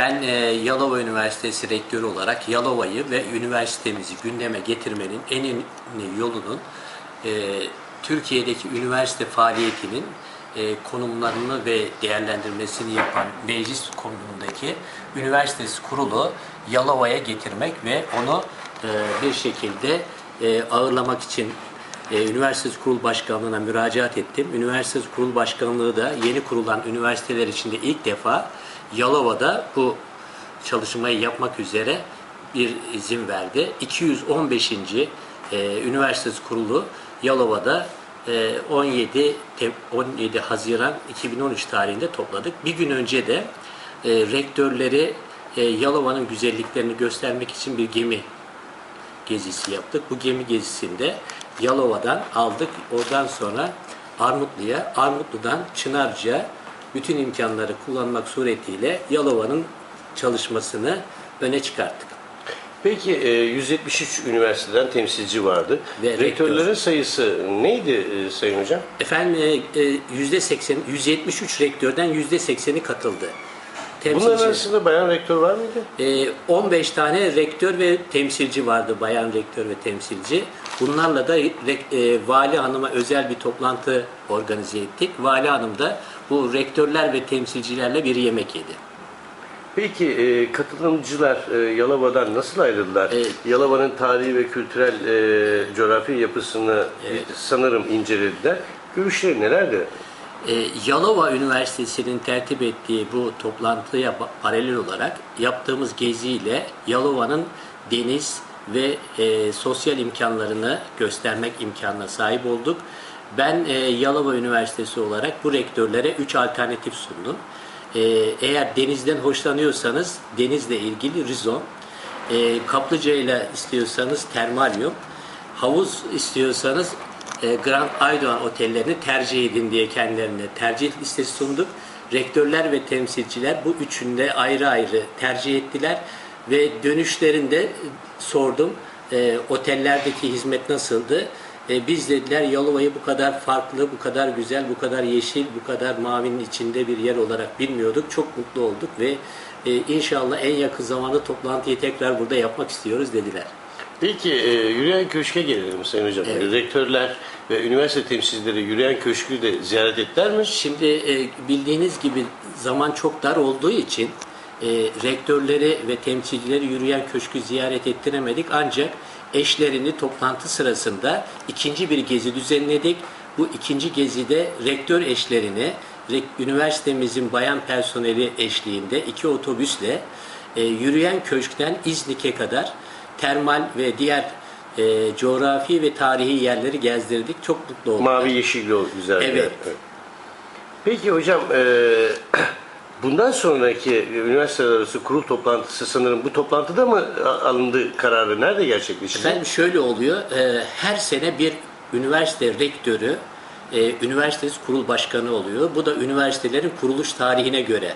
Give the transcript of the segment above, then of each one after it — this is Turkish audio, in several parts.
ben e, Yalova Üniversitesi rektörü olarak Yalova'yı ve üniversitemizi gündeme getirmenin en önemli yolunun e, Türkiye'deki üniversite faaliyetinin e, konumlarını ve değerlendirmesini yapan meclis konumundaki üniversitesi kurulu Yalova'ya getirmek ve onu e, bir şekilde e, ağırlamak için e, Üniversitesi Kurul Başkanlığı'na müracaat ettim. Üniversitesi Kurul Başkanlığı da yeni kurulan üniversiteler içinde ilk defa Yalova'da bu çalışmayı yapmak üzere bir izin verdi. 215. E, Üniversitesi Kurulu Yalova'da e, 17 Tem- 17 Haziran 2013 tarihinde topladık. Bir gün önce de e, rektörleri e, Yalova'nın güzelliklerini göstermek için bir gemi gezisi yaptık. Bu gemi gezisinde Yalova'dan aldık. Oradan sonra Armutlu'ya, Armutlu'dan Çınarca'ya bütün imkanları kullanmak suretiyle Yalova'nın çalışmasını öne çıkarttık. Peki e, 173 üniversiteden temsilci vardı. Ve rektör. Rektörlerin sayısı neydi e, Sayın Hocam? Efendim e, e, %80, 173 rektörden %80'i katıldı. Bunların Temsilci. arasında bayan rektör var mıydı? E, 15 tane rektör ve temsilci vardı, bayan rektör ve temsilci. Bunlarla da e, Vali Hanım'a özel bir toplantı organize ettik. Vali Hanım da bu rektörler ve temsilcilerle bir yemek yedi. Peki e, katılımcılar e, Yalova'dan nasıl ayrıldılar? Evet. Yalova'nın tarihi ve kültürel e, coğrafi yapısını sanırım incelediler. Görüşleri nelerdi? E, Yalova Üniversitesi'nin tertip ettiği bu toplantıya paralel olarak yaptığımız geziyle Yalova'nın deniz ve e, sosyal imkanlarını göstermek imkanına sahip olduk. Ben e, Yalova Üniversitesi olarak bu rektörlere 3 alternatif sundum. E, eğer denizden hoşlanıyorsanız denizle ilgili Rizon, e, kaplıca ile istiyorsanız termalyum, havuz istiyorsanız Grand Aydoğan otellerini tercih edin diye kendilerine tercih listesi sunduk. Rektörler ve temsilciler bu üçünde ayrı ayrı tercih ettiler ve dönüşlerinde e, sordum e, otellerdeki hizmet nasıldı? E, biz dediler Yalova'yı bu kadar farklı, bu kadar güzel, bu kadar yeşil, bu kadar mavinin içinde bir yer olarak bilmiyorduk. Çok mutlu olduk ve e, inşallah en yakın zamanda toplantıyı tekrar burada yapmak istiyoruz dediler. Peki e, Yürüyen Köşk'e gelelim Sayın Hocam. Evet. Rektörler ve üniversite temsilcileri Yürüyen Köşk'ü de ziyaret ettiler mi? Şimdi e, bildiğiniz gibi zaman çok dar olduğu için e, rektörleri ve temsilcileri yürüyen köşkü ziyaret ettiremedik ancak eşlerini toplantı sırasında ikinci bir gezi düzenledik. Bu ikinci gezide rektör eşlerini üniversitemizin bayan personeli eşliğinde iki otobüsle e, yürüyen köşkten İznik'e kadar termal ve diğer e, coğrafi ve tarihi yerleri gezdirdik. Çok mutlu olduk. Mavi yeşilli o güzel yer. Evet. Peki hocam e, bundan sonraki üniversiteler arası kurul toplantısı sanırım bu toplantıda mı alındı kararı? Nerede gerçekleşecek? Efendim şöyle oluyor. e, her sene bir üniversite rektörü e, üniversitesi kurul başkanı oluyor. Bu da üniversitelerin kuruluş tarihine göre.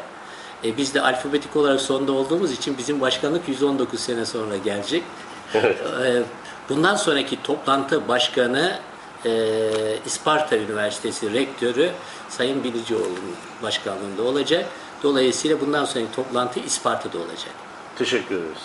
E, biz de alfabetik olarak sonda olduğumuz için bizim başkanlık 119 sene sonra gelecek. E, bundan sonraki toplantı başkanı e, İsparta Üniversitesi rektörü Sayın Bilicioğlu'nun başkanlığında olacak. Dolayısıyla bundan sonraki toplantı İsparta'da olacak. Teşekkür ederiz.